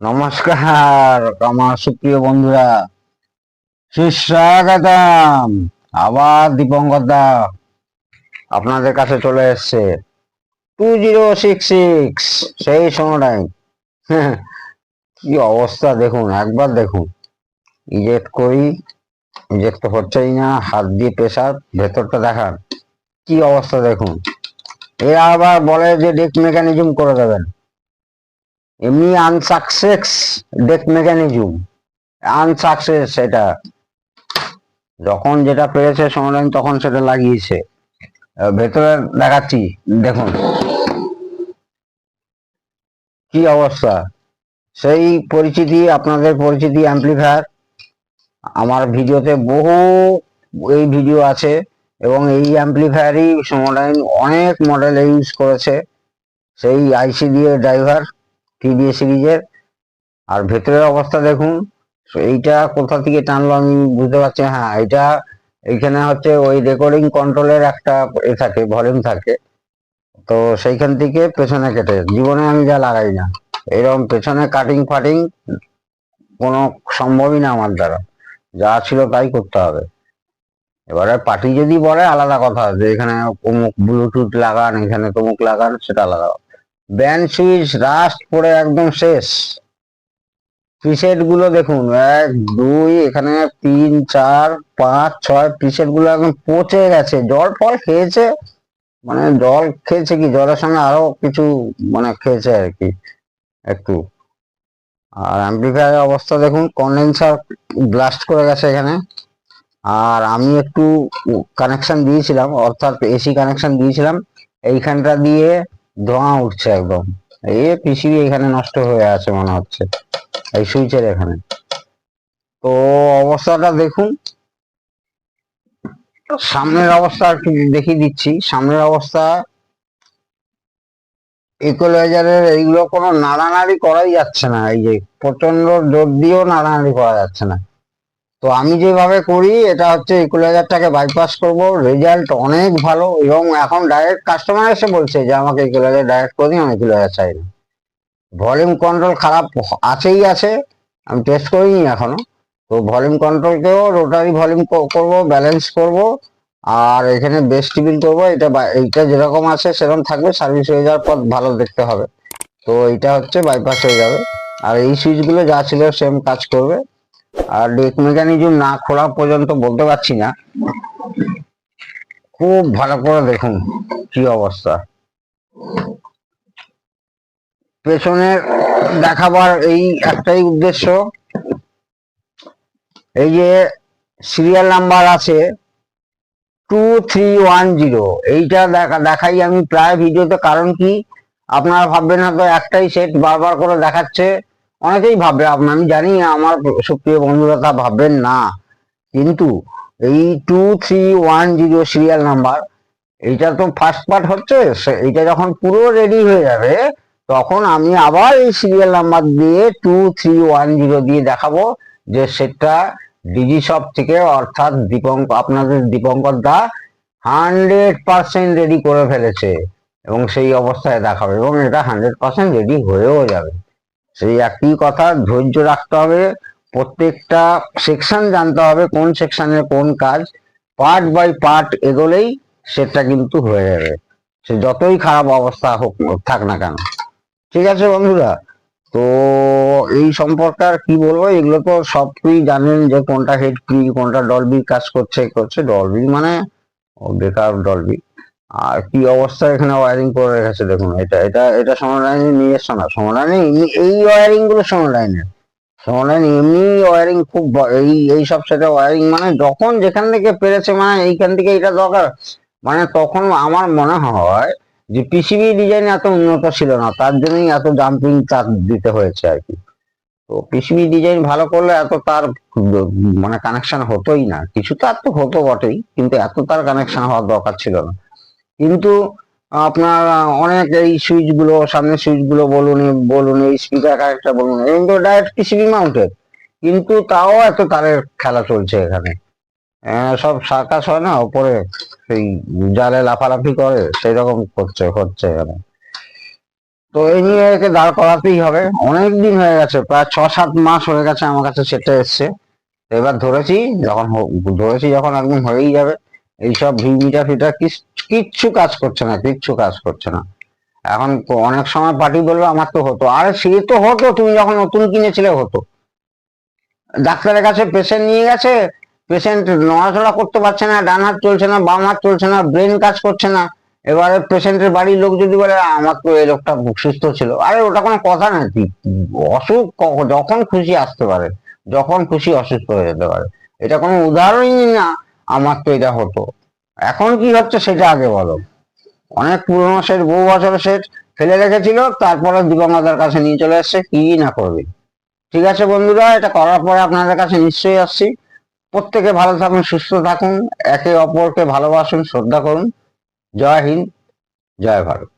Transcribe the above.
নমস্কার, আমার সুপ্রিয় বন্ধুরা। সুস্বাগতম। আবার দীপঙ্কর দা আপনাদের কাছে চলে এসছে। টু জিরো সিক্স সিক্স, সেই সময়টাই কি অবস্থা দেখুন, একবার দেখুন। ইজেক্ট করি, ইজেক্ট তো হচ্ছেই না, হাত দিয়ে প্রেসার ভেতরটা দেখার কি অবস্থা দেখুন। এরা আবার বলে যে ডেক মেকানিজম করে দেবেন। এমনি আনসাকসেস ডেক মেকানিজম আনসাকসেস সেটা। যখন যেটা পেরেছে সমাধান, তখন সেটা লাগিয়েছে। ভেতরে দেখাচ্ছি, দেখুন। কি অবস্থা? সেই পরিচিতি, আপনাদের পরিচিতি অ্যাম্পলিফায়ার আমার ভিডিওতে বহু এই ভিডিও আছে এবং এই অ্যাম্পলিফায়ারই সমাধান অনেক মডেল ইউজ করেছে। সেই আইসি দিয়ে ড্রাইভার টিভিএ সিরিজের। আর ভেতরের অবস্থা দেখুন এইটা কোথা থেকে টানলো আমি বুঝতে পারছি হ্যাঁ এটা এইখানে হচ্ছে ওই রেকর্ডিং কন্ট্রোলের একটা এ থাকে ভলিউম থাকে। তো সেইখান থেকে পেছনে কেটে, জীবনে আমি যা লাগাই না। এরকম পেছনে কাটিং ফাটিং কোনো সম্ভবই না আমার দ্বারা। যা ছিল তাই করতে হবে। এবারে পার্টি যদি বলে, আলাদা কথা যে এখানে অমুক ব্লুটুথ লাগান, এখানে তমুক লাগান, সেটা আলাদা ব্যান্ড সুইচ রাস্ট পড়ে একদম শেষ। প্রিসেটগুলো দেখুন, এক, দুই, এখানে তিন, চার, পাঁচ, ছয় প্রিসেটগুলো একদম পচে গেছে। জল ফল খেয়েছে? মানে জল খেয়েছে কি? জলের সঙ্গে আরও কিছু মানে খেয়েছে আর কি, একটু। আর অ্যাম্পলিফায়ারের অবস্থা দেখুন কন্ডেন্সার ব্লাস্ট করে গেছে এখানে। আর আমি একটু কানেকশন দিয়েছিলাম, অর্থাৎ এসি কানেকশন দিয়েছিলাম। এইখানটা দিয়ে ধোঁয়া উঠছে একদম। এই পিসিবি এখানে নষ্ট হয়ে আছে মনে হচ্ছে। এই সুইচের এখানে। তো অবস্থাটা দেখুন। সামনের অবস্থা একটু দেখিয়ে দিচ্ছি। সামনের অবস্থা ইকুয়ালাইজারের এইগুলো কোনো নাড়ানাড়ি করাই যাচ্ছে না। এই যে প্রচণ্ড জোর দিয়েও নাড়ানাড়ি করা যাচ্ছে না। তো আমি যেভাবে করি, এটা হচ্ছে ইকুয়ালাইজারটাকে বাইপাস করব। রেজাল্ট অনেক ভালো এবং এখন ডাইরেক্ট কাস্টমার এসে বলছে যে, আমাকে ইকুয়ালাইজার ডাইরেক্ট করে দিন, আমি ইকুয়ালাইজার চাই না। ভলিউম কন্ট্রোল খারাপ আছেই আছে, আমি টেস্ট করিনি এখনও। তো ভলিউম কন্ট্রোলকেও রোটারি ভলিউম করব ব্যালেন্স করব, আর এখানে বেস টিবিল করব। এটা এইটা যেরকম আছে, সেরকম থাকবে সার্ভিস হয়ে যাওয়ার পর ভালো দেখতে হবে। তো এইটা হচ্ছে বাইপাস হয়ে যাবে। আর এই সুইচগুলো যা ছিল সেম কাজ করবে। আর ডেক মেকানিজম না খোলা পর্যন্ত বলতে পারছি না। খুব ভালো করে দেখুন কি অবস্থা। পেছনের দেখাবার এই একটাই উদ্দেশ্য। এই যে সিরিয়াল নাম্বার আছে টু থ্রি ওয়ান জিরো এইটা দেখা, দেখাই আমি প্রায় ভিডিওতে। কারণ কি? আপনারা ভাববেন হয়তো একটাই সেট বারবার করে দেখাচ্ছে। অনেকেই ভাববে, আমি জানি আমার সুপ্রিয় বন্ধুরা তা ভাববেন না। কিন্তু এই two three one zero serial number এইটা তো ফার্স্ট পার্ট হচ্ছে এইটা যখন পুরো রেডি হয়ে যাবে, তখন আমি আবার এই সিরিয়াল নাম্বার দিয়ে টু থ্রি ওয়ান জিরো দিয়ে দেখাবো যে সেটা ডিজি শপ থেকে অর্থাৎ দীপঙ্ক, আপনাদের দীপঙ্কর দা হান্ড্রেড পার্সেন্ট রেডি করে ফেলেছে এবং সেই অবস্থায় দেখাবে এবং এটা হান্ড্রেড পার্সেন্ট রেডি হয়েও যাবে। সেই একই কথা ধৈর্য রাখতে হবে। প্রত্যেকটা সেকশন জানতে হবে কোন সেকশনের কোন কাজ। পার্ট বাই পার্ট এগোলেই সেটা কিন্তু হয়ে যাবে। সে যতই খারাপ অবস্থা হোক, থাক না কেন। ঠিক আছে বন্ধুরা? তো এই সম্পর্কে আর কি বলব? এগুলো তো সবই জানেন যে কোনটা হেড ফ্রি কোনটা ডলবি কাজ করছে করছে ডলবি মানে বেকার ডলবি আর কি অবস্থা এখানে ওয়ারিং করে রেখেছে দেখুন, এটা এটা এটা সমালাইনে নিয়ে এসছো না সমালাইনে এমনি এই ওয়ারিংগুলো সমালাইনের সমালাইন এমনি ওয়ারিং খুব এই এই সব সেটা ওয়ারিং মানে যখন যেখান থেকে পেরেছে মানে এইখান থেকে এটা দরকার মানে তখন আমার মনে হয় যে পিসিবি ডিজাইন এত উন্নত ছিল না, তার জন্যই এত জাম্পিং তার দিতে হয়েছে আর কি। তো পিসিবি ডিজাইন ভালো করলে এত তার মানে কানেকশন হতোই না, কিছু তার তো হতো বটেই, কিন্তু এত তার কানেকশন হওয়ার দরকার ছিল না। কিন্তু আপনার অনেক এই সুইচগুলো সামনের সুইচগুলো বলুন বলুন, এই স্পিকার কারেক্টটা বলুন এগুলো তো ডাইরেক্ট পিসিবি মাউন্টেড কিন্তু তাও এত তারের খেলা চলছে এখানে। সব সার্কাস হয় না, ওপরে সেই জালে লাফালাফি করে সেই রকম করছে, হচ্ছে এখানে। তো এই নিয়ে একে দাঁড় করাতেই হবে। অনেক দিন হয়ে গেছে, প্রায় ছ সাত মাস হয়ে গেছে আমার কাছে সেটা এসছে। এবার ধরেছি, যখন ধরেছি যখন একদম হয়েই যাবে। এইসব ভি ফিটা কিচ্ছু কাজ করছে না, কিচ্ছু কাজ করছে না। এখন অনেক সময় পার্টি বলবে আমার তো হতো। আরে সে তো হতো, তুমি যখন নতুন কিনেছিলে হতো। ডাক্তারের কাছে পেশেন্ট নিয়ে গেছে পেশেন্ট নড়াচড়া করতে পারছে না, ডান হাত চলছে না, বাম হাত চলছে না ব্রেন কাজ করছে না। এবারে পেশেন্টের বাড়ির লোক যদি বলে, আমার তো এই লোকটা সুস্থ ছিল। আরে ওটা কোনো কথা না অসুখ যখন খুশি আসতে পারে, যখন খুশি অসুস্থ হয়ে যেতে পারে। এটা কোনো উদাহরণই না। আমার তো এটা হতো। এখন কি হচ্ছে সেটা আগে বলো। অনেক পুরোনো সেট বহু বছরের সেট ফেলে রেখেছিল, তারপরে দিবঙ্গদার কাছে নিয়ে চলে এসছে, কি না করবে? ঠিক আছে বন্ধুরা, এটা করার পরে আপনাদের কাছে নিশ্চয়ই আসছি। প্রত্যেকে ভালো থাকুন, সুস্থ থাকুন, একে অপরকে ভালোবাসুন, শ্রদ্ধা করুন। জয় হিন্দ, জয় ভারত।